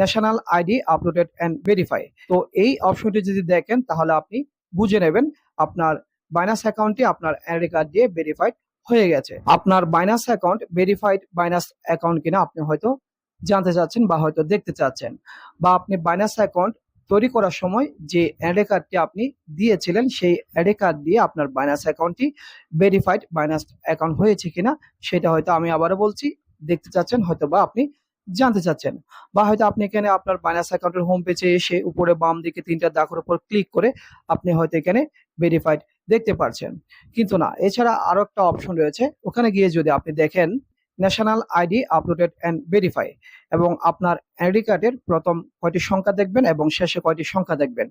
National ID uploaded and verify তো এই অপশনটি যদি দেখেন, তাহলে আপনি বুঝে নেবেন আপনার বাইনাস অ্যাকাউন্টটি আপনার এনআইডি কার্ড দিয়ে ভেরিফাইড হয়ে গেছে। আপনার Binance account verified Binance account কিনা আপনি হয়তো জানতে চাচ্ছেন বা হয়তো দেখতে চাচ্ছেন। বা আপনি বাইনাস অ্যাকাউন্ট তৈরি করার সময় যে অ্যাডে কার্ডটি আপনি দিয়েছিলেন, সেই অ্যাডে কার্ড দিয়ে আপনার বাইনাস অ্যাকাউন্টটি ভেরিফাইড বাইনাস অ্যাকাউন্ট হয়েছে কিনা, সেটা হয়তো আমি আবারও বলছি, দেখতে চাচ্ছেন হয়তো বা আপনি জানতে চাচ্ছেন বা হয়তো আপনি এখানে আপনার বাইনাস অ্যাকাউন্টের হোম পেজে এসে উপরে বাম দিকে তিনটা দাগের উপর ক্লিক করে আপনি হয়তো এখানে ভেরিফাইড দেখতে পারছেন। কিন্তু না, এছাড়া আরও একটা অপশন রয়েছে। ওখানে গিয়ে যদি আপনি দেখেন national ID uploaded and verify এবং আপনার আইডি কার্ডের প্রথম কয়টি সংখ্যা দেখবেন এবং শেষে কয়টি সংখ্যা দেখবেন।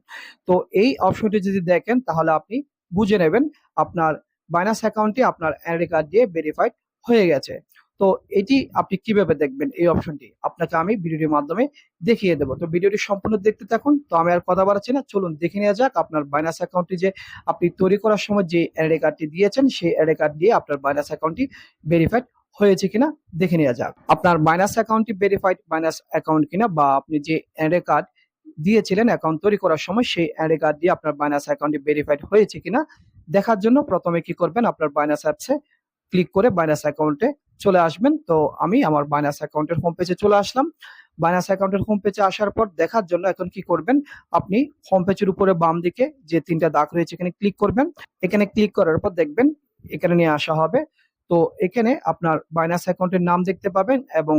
তো এই অপশনটি যদি দেখেন তাহলে আপনি বুঝে নেবেন আপনার বাইনাস অ্যাকাউন্টটি আপনার আইডি কার্ড দিয়ে ভেরিফাইড হয়ে গেছে। তো এটি আপনি কীভাবে দেখবেন এই অপশনটি? আপনাকে আমি ভিডিওটির মাধ্যমে দেখিয়ে দেবো। তো ভিডিওটি সম্পূর্ণ দেখতে থাকুন। তো আমি আর কথা বাড়াচ্ছি না। চলুন দেখে নেওয়া যাক আপনার বাইনাস অ্যাকাউন্টটি যে আপনি তৈরি করার সময় যে আইডি কার্ডটি দিয়েছেন, সেই আইডি কার্ড দিয়ে আপনার বাইনাস অ্যাকাউন্টটি ভেরিফাইড হয়েছে কিনা দেখে নেওয়া যাক। আপনার বাইনাস অ্যাকাউন্টটি ভেরিফাইড বাইনাস অ্যাকাউন্ট কিনা বা আপনি যে অ্যাডে কার্ড দিয়েছিলেন অ্যাকাউন্ট তৈরি করার সময়, সেই অ্যাডে কার্ড দিয়ে আপনার বাইনাস অ্যাকাউন্টটি ভেরিফাইড হয়েছে কিনা দেখার জন্য প্রথমে কি করবেন? আপনার বাইনাস অ্যাপসে ক্লিক করে বাইনাস অ্যাকাউন্টে চলে আসবেন। তো আমি আমার বাইনাস অ্যাকাউন্টের হোম পেজে চলে আসলাম। বাইনাস অ্যাকাউন্টের হোম পেজে আসার পর দেখার জন্য এখন কি করবেন? আপনি হোম পেজের উপরে বাম দিকে যে তিনটা দাগ রয়েছে এখানে ক্লিক করবেন। এখানে ক্লিক করার পর দেখবেন এখানে নিয়ে আসা হবে। তো এখানে আপনার বাইনাস অ্যাকাউন্টের নাম দেখতে পাবেন এবং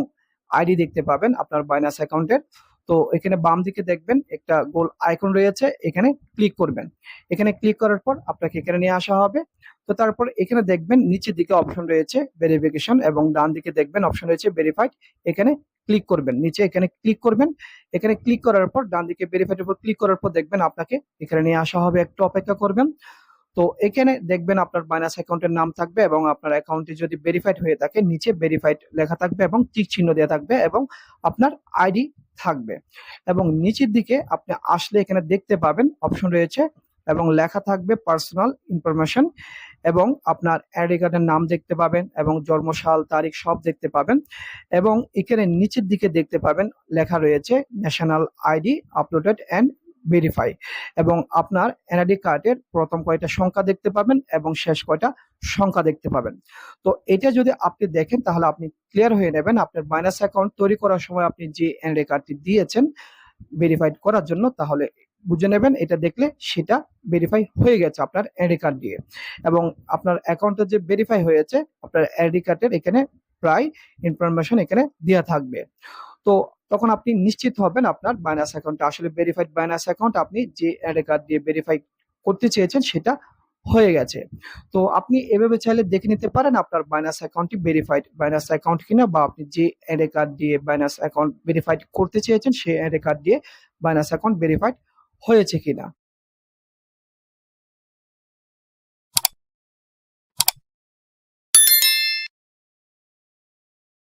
আইডি দেখতে পাবেন। আপনার বাইনাস অ্যাকাউন্টের তো এখানে বাম দিকে দেখবেন একটা গোল আইকন রয়েছে, এখানে ক্লিক করবেন। এখানে ক্লিক করার পর আপনাকে এখানে নিয়ে আসা হবে। তো তারপর এখানে দেখবেন নিচের দিকে অপশন রয়েছে ভেরিফিকেশন এবং ডান দিকে দেখবেন অপশন রয়েছে ভেরিফাইড এখানে ক্লিক করবেন, নিচে এখানে ক্লিক করবেন। এখানে ক্লিক করার পর ডান দিকে ভেরিফাইড উপর ক্লিক করার পর দেখবেন আপনাকে এখানে নিয়ে আসা হবে, একটু অপেক্ষা করবেন। তো এখানে দেখবেন আপনার বাইনাস অ্যাকাউন্টের নাম থাকবে এবং আপনার অ্যাকাউন্টটি যদি ভেরিফাইড হয়ে থাকে, নিচে ভেরিফাইড লেখা থাকবে এবং টিক চিহ্ন দেওয়া থাকবে এবং আপনার আইডি থাকবে। এবং নিচের দিকে আপনি আসলে এখানে দেখতে পাবেন অপশন রয়েছে এবং লেখা থাকবে পার্সোনাল ইনফরমেশন এবং আপনার আইডি কার্ডের নাম দেখতে পাবেন এবং জন্মসাল, তারিখ সব দেখতে পাবেন এবং এখানে নিচের দিকে দেখতে পাবেন লেখা রয়েছে national ID uploaded and verify এবং আপনার এনআইডি কার্ডের প্রথম কয়টা সংখ্যা দেখতে পাবেন এবং শেষ কয়টা সংখ্যা দেখতে পাবেন। তো এটা যদি আপনি দেখেন, তাহলে আপনি ক্লিয়ার হয়ে নেবেন আপনার মাইনাস অ্যাকাউন্ট তৈরি করার সময় আপনি যে এনআইডি কার্ডটি দিয়েছেন ভেরিফাইড করার জন্য, তাহলে বুঝে নেবেন, এটা দেখলে সেটা ভেরিফাই হয়ে গেছে আপনার এনআইডি কার্ড দিয়ে। এবং আপনার অ্যাকাউন্টে যে ভেরিফাই হয়েছে, আপনার এনআইডি কার্ডের এখানে প্রায় ইনফরমেশন এখানে দেওয়া থাকবে। তো তখন আপনি নিশ্চিত হবেন আপনার বাইনাস অ্যাকাউন্ট আসলে ভেরিফাইড বাইনাস অ্যাকাউন্ট আপনি যে অ্যাড কার্ড দিয়ে ভেরিফাই করতে চেয়েছেন সেটা হয়ে গেছে। তো আপনি এভাবে চাইলে দেখে নিতে পারেন আপনার বাইনাস অ্যাকাউন্টটি ভেরিফাইড বাইনাস অ্যাকাউন্ট কিনা বা আপনি যে অ্যাড কার্ড দিয়ে বাইনাস অ্যাকাউন্ট ভেরিফাইড করতে চেয়েছেন সেই অ্যাড কার্ড দিয়ে বাইনাস অ্যাকাউন্ট ভেরিফাইড হয়েছে কিনা।